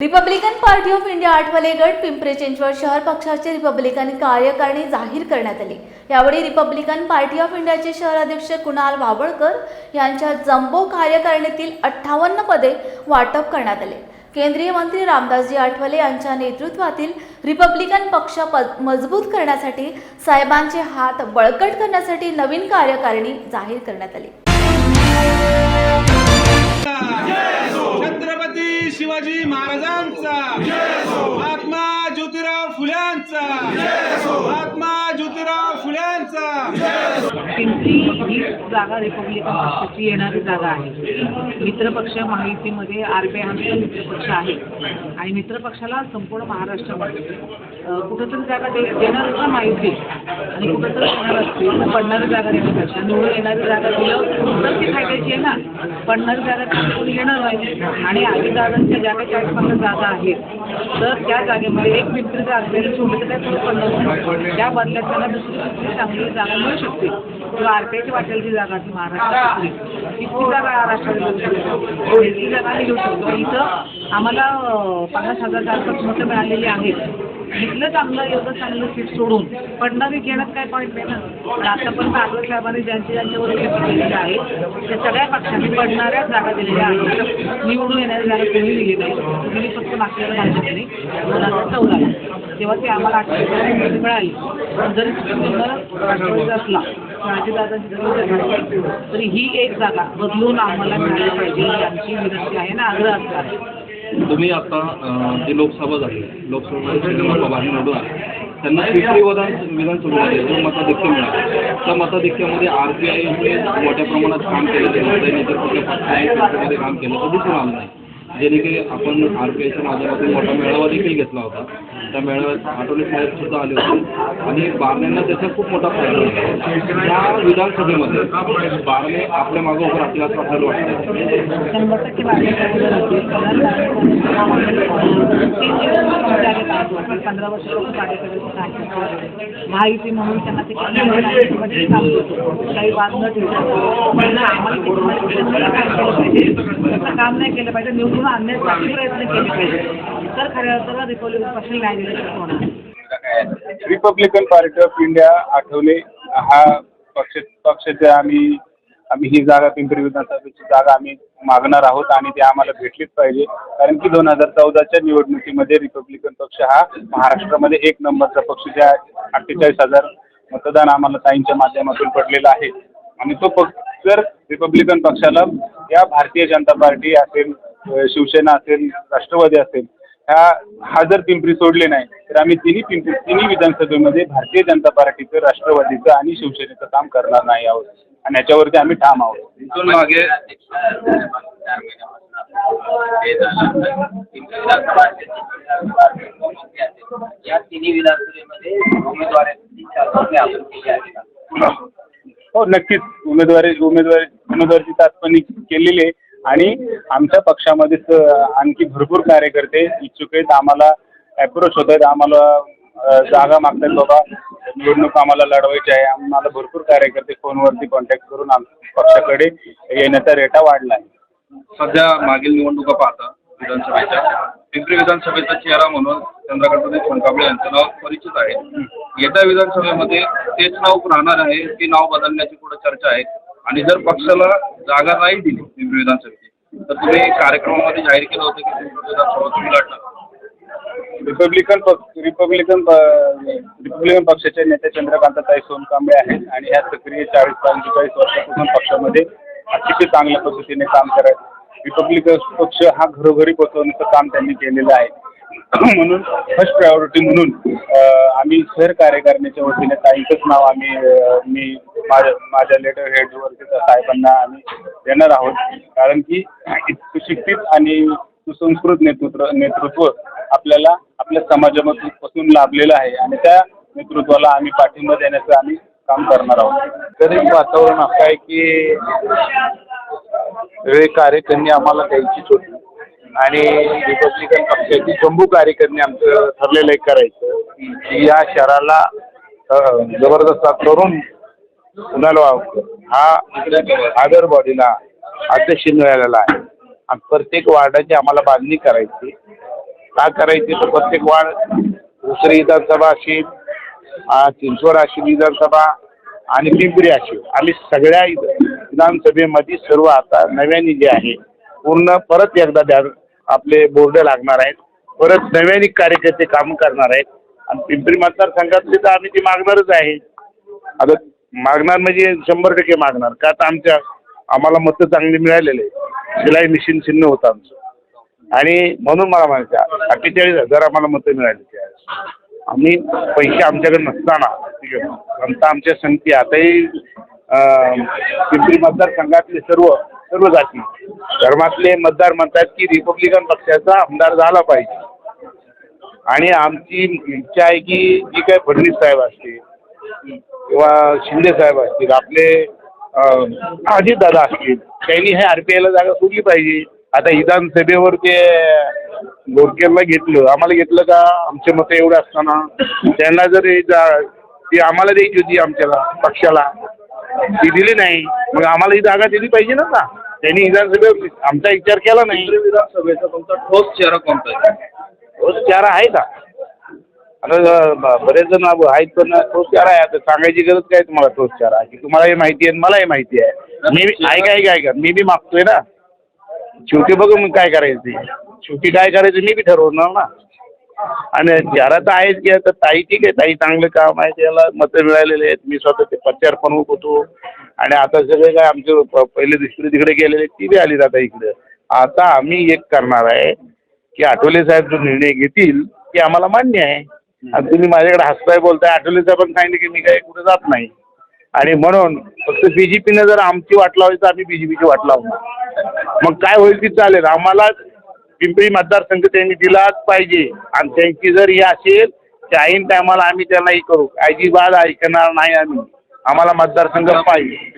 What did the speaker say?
Republican party of India Athawale गट पिंपरी चिंचवड शहर पक्षाचे रिपब्लिकन कार्यकारिणी जाहीर करण्यात आली. यावेळी रिपब्लिकन पार्टी ऑफ इंडियाचे शहर अध्यक्ष कुणाल वावळकर यांच्या जम्बो कार्यकारिणीतील अठ्ठावन्न पदे वाटप करण्यात आले. केंद्रीय मंत्री रामदासजी आठवले यांच्या नेतृत्वातील रिपब्लिकन पक्ष मजबूत करण्यासाठी साहेबांचे हात बळकट करण्यासाठी नवीन कार्यकारिणी जाहीर करण्यात आली. पिंपरी ही जागा रिपब्लिकन पक्षाची येणारी जागा आहे. मित्रपक्ष महायुतीमध्ये आर पी हा मित्रपक्ष आहे. आणि मित्रपक्षाला संपूर्ण महाराष्ट्रामध्ये कुठंतरी जागा दे देणार माहिती? महायुती आणि कुठंतरी देणार असतील तर पडणारी जागा देण्यापेक्षा निवडून येणारी जागा दिलं तर ती फायद्याची आहे ना. पडणारी जागा कोणी येणार नाही आणि आधी दादांच्या ज्या काही चाळीस पन्नास जागा आहेत तर त्या जागेमध्ये एक पिंपरी जर असलेली सोडली तर काय फरक पडणार नाही. त्या बदल्यात त्यांना दुसरी कुठली चांगली जागा मिळू शकते. किंवा आर पी आयची वाटेल ती जागा ती महाराष्ट्रातली. तितकी जागा महाराष्ट्राला घेऊ शकतो ती जागा आम्ही घेऊ शकतो? इथं आम्हाला पन्नास हजार आसपास मतं मिळालेली आहेत. इथलं चांगलं एवढं चांगलं सीट सोडून पडणारी घेण्यात काय पॉईंट नाही ना? पण आतापर्यंत आठवत साहेबांनी ज्यांचे ज्यांच्यावर केलेले आहेत त्या सगळ्या पक्षांनी पडणाऱ्या जागा दिलेल्या आहेत. निवडून येणाऱ्या जागा कोणी दिली नाही. तुम्ही फक्त मागच्या भाजपने दोन हजार चौदाला तेव्हा ते आम्हाला आठवड्यात मिळाली पण जरी राष्ट्रवादीचा असला राजेदादांची तरी ही एक जागा बदलून आम्हाला मिळायला पाहिजे ही आमची विनंती आहे ना आग्रह असणार आहे. तुम्ही आता अं, जी लोकसभा झाली लोकसभा श्रीनिवास निवडून आले त्यांना पिंपरी विधान विधानसभेमध्ये जो मताधिक्य मिळाला. त्या मताधिक्यामध्ये आर पी आय मोठ्या प्रमाणात काम केलं गेलं काम केलं तर दिसून आलं नाही. जेणेकरून आपण आर पी आयच्या माध्यमातून मोठा मेळावा देखील घेतला होता. त्या मेळाव्यात आठवले साहेब सुद्धा आले होते. आणि बारण्यांना त्याचा खूप मोठा फायदा होता या विधानसभेमध्ये बारणे आपल्या मागं उभं राहतील असं आपल्याला वाटतं. पंधरा वर्ष माहिती कार्यकर्ते आहेत. महायुती म्हणून त्यांना ते काम म्हणजे काही वाद न ठेवता. आम्हाला काम नाही केलं पाहिजे निवडून आणण्यासाठी प्रयत्न केले पाहिजे? तर खऱ्या अर्थाला रिपब्लिकन पक्षाने न्याय दिला होणार Republican party of India Athawale हा पक्ष पक्षाचे आम्ही आम्ही ही जागा पिंपरी विधानसभेची जागा आम्ही मागणार आहोत आणि ती आम्हाला भेटलीच पाहिजे. कारण की दोन हजार चौदाच्या निवडणुकीमध्ये रिपब्लिकन पक्ष हा महाराष्ट्रामध्ये एक नंबरचा पक्ष ज्या अठ्ठेचाळीस हजार मतदान आम्हाला ताईंच्या माध्यमातून पडलेला आहे. आणि तो पक्ष जर रिपब्लिकन पक्षाला या भारतीय जनता पार्टी असेल शिवसेना असेल राष्ट्रवादी असेल ह्या हा जर पिंपरी सोडले नाही तर आम्ही तिन्ही पिंपरी तिन्ही विधानसभेमध्ये भारतीय जनता पार्टीचं राष्ट्रवादीचं आणि शिवसेनेचं काम करणार नाही आहोत. आणि याच्यावरती आम्ही ठाम आहोत. इथून मागे या तिन्ही विधानसभेमध्ये उमेदवारांची चाचपणी आपण केली आहे का? हो नक्कीच. उमेदवारी उमेदवारी उमेदवारीची चाचपणी केलेली आहे. आणि आमच्या पक्षामध्ये स- आणखी भरपूर कार्यकर्ते इच्छुक आहेत. आम्हाला अप्रोच होत आहेत. आम्हाला जागा मागतात बाबा. निवडणूक आम्हाला लढवायची आहे. आम्हाला भरपूर कार्यकर्ते फोनवरती कॉन्टॅक्ट करून आम पक्षाकडे येण्याचा रेटा वाढला आहे. सध्या मागील निवडणुका पाहता विधानसभेच्या. पिंपरी विधानसभेचा चेहरा म्हणून चंद्रकांतजी सोनकांबळे यांचं नाव परिचित आहे. येत्या विधानसभेमध्ये तेच नाव राहणार आहे ते नाव बदलण्याची पुढे चर्चा आहे. आणि जर पक्षाला जागा नाही दिली पिंपरी विधानसभेची तर तुम्ही कार्यक्रमामध्ये जाहीर केलं होतं की पिंपरी विधानसभा तुम्ही लढणार रिपब्लिकन पक्ष रिपब्लिकन प- रिपब्लिकन पक्षाचे नेते चंद्रकांतताई सोनकांबळे आहेत आणि ह्या सक्रिय चाळीस पंचेचाळीस वर्षापासून पक्षामध्ये अतिशय चांगल्या पद्धतीने काम करत रिपब्लिकन पक्ष हा घरोघरी पोहोचवण्याचं काम त्यांनी केलेलं आहे. म्हणून फर्स्ट प्रायोरिटी म्हणून आम्ही शहर कार्यकारिणीच्या वतीने ताईंचंच नाव आम्ही मी माझ्या माझ्या लेटर हेडवरती साहेबांना आम्ही देणार आहोत. कारण की सुशिक्षित आणि सुसंस्कृत नेतृत्व नेतृत्व आपल्याला आपल्या समाजामधून पासून लाभलेलं आहे आणि त्या नेतृत्वाला आम्ही पाठिंबा देण्याचं आम्ही काम करणार आहोत. तरी वातावरण असं आहे की वेगळे कार्यकर्ते आम्हाला द्यायचीच होती आणि रिपब्लिकन पक्षाची जम्बू कार्यकर्ते आमचं ठरलेलं आहे करायचं या शहराला जबरदस्त करून कुणाल हा आदर बॉडीला अध्यक्ष मिळालेला आहे. आणि प्रत्येक वार्डाची आम्हाला बांधणी करायची. का करायची तर प्रत्येक वार्ड दुसरी विधानसभा असेल चिंचवड अशी विधानसभा आणि पिंपरी असेल आम्ही सगळ्या विधानसभेमध्ये सर्व आता नव्याने जे आहे. पूर्ण परत एकदा द्या आपले बोर्ड लागणार आहेत. परत नव्याने कार्यकर्ते काम करणार आहेत. आणि पिंपरी मतदारसंघातले तर आम्ही ते मागणारच आहे. आता मागणार म्हणजे शंभर टक्के मागणार. का तर आमच्या आम्हाला मतं चांगली मिळालेले आहे शिलाई मिशीन चिन्ह होतं आमचं. आणि म्हणून मला म्हणायचं अठ्ठेचाळीस हजार आम्हाला मतं मिळाली त्यावेळेस आम्ही पैसे आमच्याकडे नसताना ठीक आमचा आमच्या संगती आताही पिंपरी मतदारसंघातले सर्व सर्व जाती धर्मातले मतदार म्हणतात की रिपब्लिकन पक्षाचा आमदार झाला पाहिजे. आणि आमची इच्छा आहे की जी काय फडणवीस साहेब असतील किंवा शिंदे साहेब असतील आपले अजितदादा असतील त्यांनी हे आर पी आयला जागा सोडली पाहिजे. आता विधानसभेवर ते गोरकेरला घेतलं. आम्हाला घेतलं का? आमचे मतं एवढे असताना. त्यांना जर हे जा- ती आम्हाला द्यायची होती आमच्याला पक्षाला. ती दिली नाही. मग आम्हाला ही जागा दिली पाहिजे ना का? त्यांनी विधानसभेवर आमचा विचार केला नाही. विधानसभेचा तुमचा ठोस चेहरा कोणता आहे? तोच चारा आहे का? आता बरेच जण आहेत पण तोच चारा आहे. आता सांगायची गरज काय तुम्हाला तोच चारा की तुम्हाला हे माहिती आहे मलाही माहिती आहे. मी बी- ऐका ऐका ऐका. मी बी मागतोय ना? शेवटी बघू मग काय करायचं. ते शेवटी काय करायचं मी बी ठरवणार ना. आणि चारा तर आहेच की आता ताई ठीक आहे ताई चांगलं काम आहे त्याला मतं मिळालेले आहेत. मी स्वतः ते प्रचार पण होतो आणि आता सगळे काय आमचे प- पहिले दुसरे तिकडे गेलेले ती बी आली आता इकडे. आता आम्ही एक करणार आहे की आठवले साहेब जो निर्णय घेतील ते आम्हाला मान्य आहे. आणि तुम्ही माझ्याकडे हसताय बोलताय आठवले साहेबांनी सांगितलं की मी काय कुठे जात नाही. आणि म्हणून फक्त बीजेपीनं जर आमची वाट लावली तर आम्ही बीजेपीची वाट लावणार. मग काय होईल ती चालेल. आम्हाला पिंपरी मतदारसंघ त्यांनी दिलाच पाहिजे. आणि त्यांची जर ही असेल त्या ऐन टायमाला आम्ही त्यांना हे करू. अजिबात ऐकणार नाही आम्ही. आम्हाला मतदारसंघ पाहिजे.